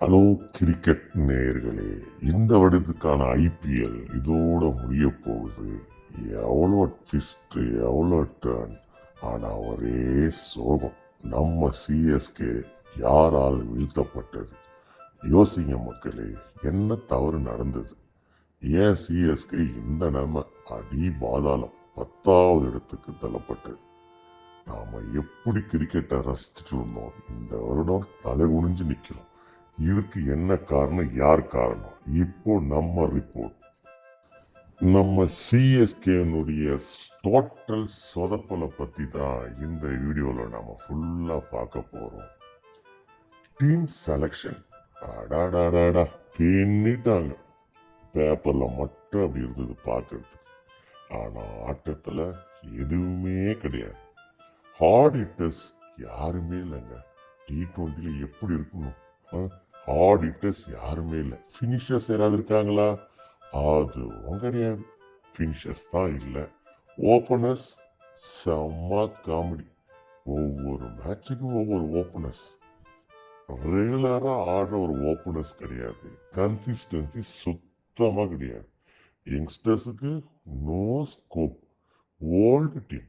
Hello cricket நேயர்களே. இந்த வருடத்துக்கான IPL இதோட முடிய போகுது. எவ்வளோ ட்விஸ்ட்டு எவ்வளோ டேர்ன் ஆனால் ஒரே சோகம். நம்ம சிஎஸ்கே யாரால் வீழ்த்தப்பட்டது? யோசிங்க மக்களே என்ன தவறு நடந்தது? ஏன் சிஎஸ்கே இந்த நிலைமை அடி பாதாளம். பத்தாவது இடத்துக்கு தள்ளப்பட்டது. நாம் எப்படி கிரிக்கெட்டை ரசிச்சுட்டு இருந்தோம்? இந்த வருடம் தலை குனிஞ்சு நிற்கிறோம் இதுக்கு என்ன காரணம் யார் காரணம்? இப்போ நம்ம ரிப்போர்ட் நம்ம சிஎஸ்கேனுடைய டோட்டல் சொதப்பலை பற்றி தான் இந்த வீடியோவில் நம்ம ஃபுல்லாக பார்க்க போகிறோம் டீம் செலெக்ஷன் அடாடாடாடா பின்னிட்டாங்க பேப்பரில் மட்டும் அப்படி இருந்தது பார்க்கறதுக்கு. ஆனால் ஆட்டத்தில் எதுவுமே கிடையாது. ஹார்ட் ஹிட்டர்ஸ் யாருமே இல்லைங்க. டி ட்வெண்ட்டியில் எப்படி இருக்கணும்? ஆடிட்டர்ஸ் யாருமே இல்லை. ஃபினிஷர்ஸ் யாராவது இருக்காங்களா? அதுவும் கிடையாது. ஃபினிஷர்ஸ் தான் இல்லை. ஓப்பனர்ஸ் செம்ம காமெடி ஒவ்வொரு மேட்சுக்கும் ஒவ்வொரு ஓப்பனர்ஸ் ரெகுலராக ஆடுற ஒரு ஓப்பனர்ஸ் கிடையாது. கன்சிஸ்டன்சி சுத்தமாக கிடையாது. யங்ஸ்டர்ஸுக்கு நோ ஸ்கோப் ஓல்டு டீம்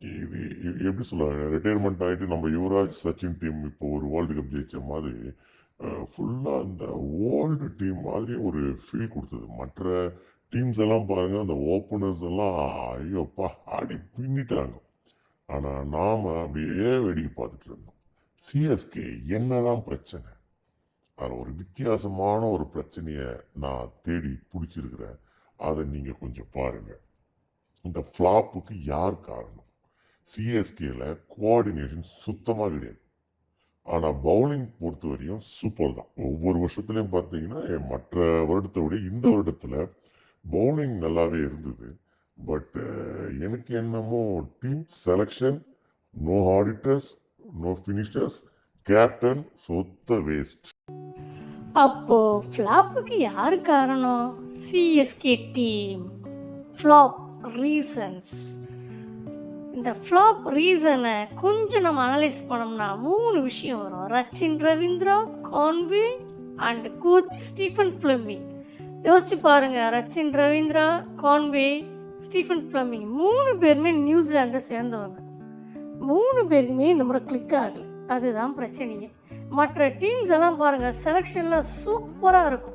இது எப்படி சொல்லுவாங்க ரிட்டையர்மெண்ட் ஆகிட்டு நம்ம யுவராஜ் சச்சின் டீம் இப்போ ஒரு வேர்ல்டு கப் ஜெயிச்ச மாதிரி ஃபுல்லாக அந்த ஓல்டு டீம் மாதிரி ஒரு ஃபீல் கொடுத்தது. மற்ற டீம்ஸ் எல்லாம் பாருங்கள் அந்த ஓப்பனர்ஸ் எல்லாம் ஐயோப்பா ஆடி பின்னிட்டாங்க. ஆனால் நாம் அப்படியே வேடிக்கை பார்த்துட்டு இருந்தோம். சிஎஸ்கே என்னதான் பிரச்சனை? அதில் ஒரு வித்தியாசமான ஒரு பிரச்சனையை நான் தேடி பிடிச்சிருக்கிறேன். அதை நீங்கள் கொஞ்சம் பாருங்கள் இந்த ஃப்ளாப்புக்கு யார் காரணம்? சிஎஸ்கேல கோஆர்டினேஷன் சுத்தமாக கிடையாது. ஆனால் பவுலிங் பொறுத்தவரையும் சூப்பர் தான். ஒவ்வொரு வருஷத்துலையும் பார்த்தீங்கன்னா மற்ற வருடத்தை விட இந்த வருடத்தில் பவுலிங் நல்லாவே இருந்தது. பட்டு எனக்கு என்னமோ team selection no auditors no finishers captain சொத்த வேஸ்ட் அப்போ ஃப்ளாப்புக்கு யார் காரணம்? சிஎஸ்கே டீம் ஃப்ளாப் ரீசன்ஸ் இந்த ஃப்ளாப் ரீசனை கொஞ்சம் நம்ம அனலைஸ் பண்ணோம்னா மூணு விஷயம் வரும். Rachin Ravindra Conway and coach Stephen Fleming யோசிச்சு பாருங்க Rachin Ravindra Conway Stephen Fleming மூணு பேருமே நியூசிலாண்டை சேர்ந்தவங்க. மூணு பேருக்குமே இந்த முறை கிளிக் ஆகலை. அதுதான் பிரச்சனையே. மற்ற டீம்ஸ் எல்லாம் பாருங்கள் செலெக்ஷனில் சூப்பராக இருக்கும்.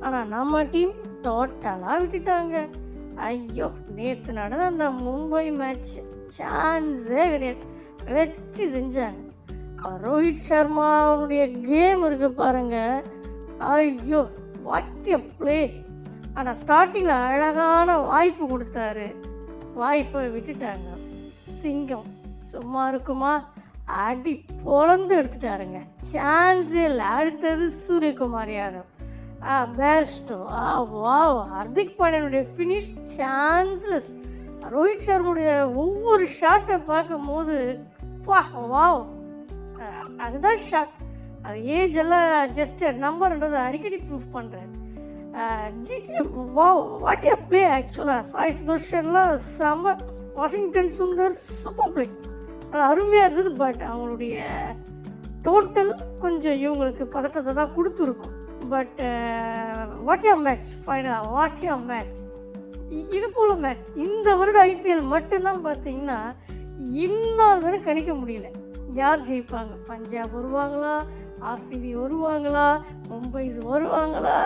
ஆனால் நம்ம டீம் டோட்டலாக விட்டுட்டாங்க. ஐயோ. நேற்று நடந்த அந்த மும்பை மேட்ச் சான்ஸே கிடையாது. வச்சு செஞ்சாங்க. ரோஹித் சர்மா அவருடைய கேம் இருக்கு பாருங்க. ஐயோ வாட் எ பிளே ஆனால் ஸ்டார்டிங்கில் அழகான வாய்ப்பு கொடுத்தாரு. வாய்ப்பை விட்டுட்டாங்க. சிங்கம் சும்மா இருக்குமா? அடி பொழந்து எடுத்துட்டாருங்க. சான்ஸே இல்லை அடுத்தது Suryakumar Yadav. Ah ah wow. Hardik பாண்டியனுடைய ஃபினிஷ் சான்ஸ்லெஸ் ரோஹித் சர்மனுடைய ஒவ்வொரு ஷாட்டை பார்க்கும்போது வா வாவ். அதுதான் ஷாட் அது ஏஜ் எல்லாம் ஜஸ்ட் நம்பர்ன்றது அடிக்கடி ப்ரூஃப் பண்ணுறாரு ஜி வாவ். வாட் ஏ ஆக்சுவலாக சாய் சுதர்ஷன்லாம் செம்ம வாஷிங்டன் சுந்தர் சூப்பர் பிளே அது அருமையாக இருந்தது பட் அவங்களுடைய டோட்டல் கொஞ்சம் இவங்களுக்கு பதட்டத்தை தான் கொடுத்துருக்கும். பட் வாட் யோர் மேட்ச் ஃபைனலாக வாட் யோர் மேட்ச் இது போல் மேட்ச் இந்த வருட ஐபிஎல் மட்டும்தான் பார்த்தீங்கன்னா இந்நாள் வரை கணிக்க முடியல. யார் ஜெயிப்பாங்க? பஞ்சாப் வருவாங்களா? ஆர்சிபி வருவாங்களா? மும்பைஸ் வருவாங்களா?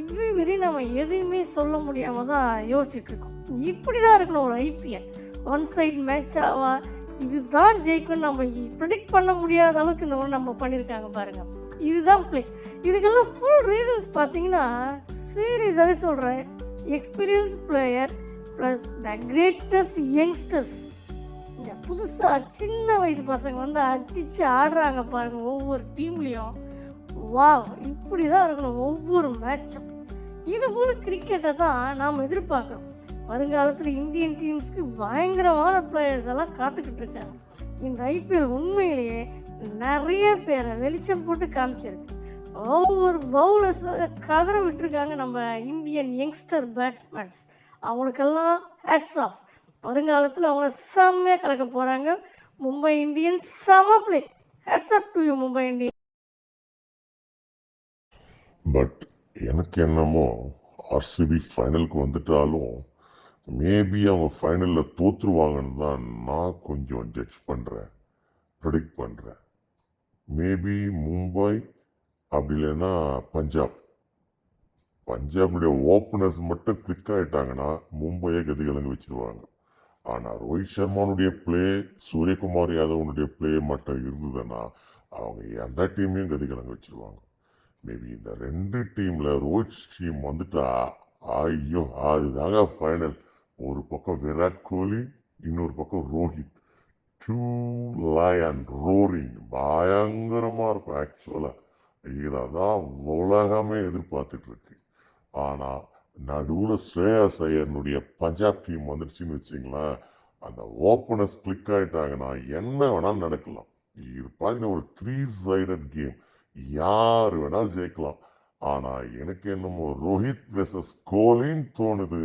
இது வரை நம்ம எதுவுமே சொல்ல முடியாமல் தான் யோசிச்சுட்ருக்கோம் இப்படி தான் இருக்கணும் ஒரு ஐபிஎல் ஒன் சைட் மேட்சாவா இதுதான் ஜெயிக்கும் நம்ம ப்ரிடிக்ட் பண்ண முடியாத அளவுக்கு இந்த ஒன்று நம்ம பண்ணியிருக்காங்க பாருங்கள் இதுதான் பிளே இதுக்கெல்லாம் ஃபுல் ரீசன்ஸ் பார்த்தீங்கன்னா சீரியஸாகவே சொல்கிறேன் experience player plus the greatest youngsters இந்த புதுசாக சின்ன வயசு பசங்க வந்து அடித்து ஆடுறாங்க பாருங்கள் ஒவ்வொரு டீம்லேயும் வாவ் இப்படி தான் இருக்கணும் ஒவ்வொரு மேட்சும் இது போல் கிரிக்கெட்டை தான் நாம் எதிர்பார்க்குறோம். வருங்காலத்தில் இந்தியன் டீம்ஸ்க்கு பயங்கரமான பிளேயர்ஸ் எல்லாம் காத்துக்கிட்டு இருக்காங்க. இந்த ஐபிஎல் உண்மையிலேயே நிறைய பேரை வெளிச்சம் போட்டு காமிச்சிருக்கு. ஒவ்வொரு பவுலர்ஸ் கதற விட்டுருக்காங்க நம்ம இந்தியன் யங்ஸ்டர் பேட்ஸ்மேன்ஸ் அவங்களுக்கெல்லாம் ஹேட்ஸ் ஆஃப் வருங்காலத்தில் அவங்கள செம்மையாக கலக்க போகிறாங்க மும்பை இந்தியன்ஸ் செம play hats off to you Mumbai Indian. But எனக்கு என்னமோ ஆர்சிபி ஃபைனலுக்கு வந்துட்டாலும் மேபி அவங்க ஃபைனலில் தோற்றுருவாங்கன்னு தான் நான் கொஞ்சம் ஜட்ஜ் பண்ணுறேன் ப்ரிடிக்ட் பண்ணுறேன் மேபி மும்பை அப்படி இல்லைன்னா பஞ்சாப் பஞ்சாபுடைய ஓப்பனர்ஸ் மட்டும் கிளிக் ஆகிட்டாங்கன்னா மும்பையை கதிகலங்க வச்சுருவாங்க. ஆனால் ரோஹித் சர்மானுடைய ப்ளே சூரியகுமார் யாதவனுடைய ப்ளே மட்டும் இருந்ததுன்னா அவங்க எந்த டீமையும் கதிகலங்க வச்சிருவாங்க. மேபி இந்த ரெண்டு டீமில் ரோஹித் டீம் வந்துட்டா ஐயோ அதுதாங்க ஃபைனல் ஒரு பக்கம் விராட் கோலி இன்னொரு பக்கம் ரோஹித். டூ லயன் ரோரிங் பயங்கரமாக இருக்கும் ஆக்சுவலாக இதை தான் உலகமே எதிர்பார்த்துட்டு இருக்கு. ஆனால் நடுவில் ஸ்ரேயாஸ் ஐயனுடைய பஞ்சாப் டீம் வந்துடுச்சுன்னு வச்சிங்களேன் அந்த ஓப்பனர்ஸ் கிளிக் ஆகிட்டாங்கன்னா என்ன வேணாலும் நடக்கலாம். இது பார்த்தீங்கன்னா ஒரு த்ரீ சைடட் கேம் யார் வேணாலும் ஜெயிக்கலாம். ஆனால் எனக்கு என்னமோ ரோஹித் வெர்சஸ் கோலின்னு தோணுது.